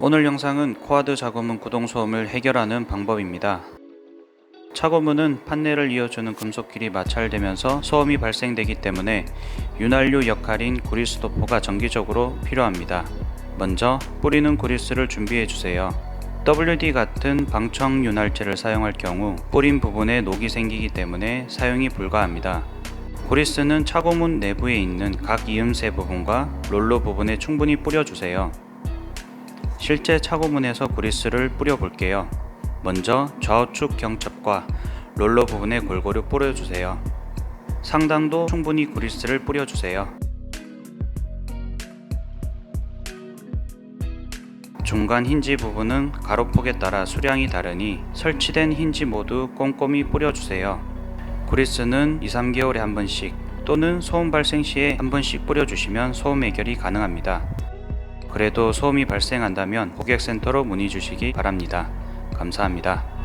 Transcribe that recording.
오늘 영상은 코아드 자고문 구동 소음을 해결하는 방법입니다. 차고문은 판넬을 이어주는 금속끼리 마찰되면서 소음이 발생되기 때문에 윤활유 역할인 구리스 도포가 정기적으로 필요합니다. 먼저 뿌리는 구리스를 준비해 주세요. WD 같은 방청 윤활제를 사용할 경우 뿌린 부분에 녹이 생기기 때문에 사용이 불가합니다. 구리스는 차고문 내부에 있는 각 이음새 부분과 롤러 부분에 충분히 뿌려주세요. 실제 차고문에서 구리스를 뿌려 볼게요. 먼저 좌우측 경첩과 롤러 부분에 골고루 뿌려주세요. 상단도 충분히 구리스를 뿌려주세요. 중간 힌지 부분은 가로폭에 따라 수량이 다르니 설치된 힌지 모두 꼼꼼히 뿌려주세요. 구리스는 2, 3개월에 한 번씩 또는 소음 발생 시에 한 번씩 뿌려주시면 소음 해결이 가능합니다. 그래도 소음이 발생한다면 고객센터로 문의 주시기 바랍니다. 감사합니다.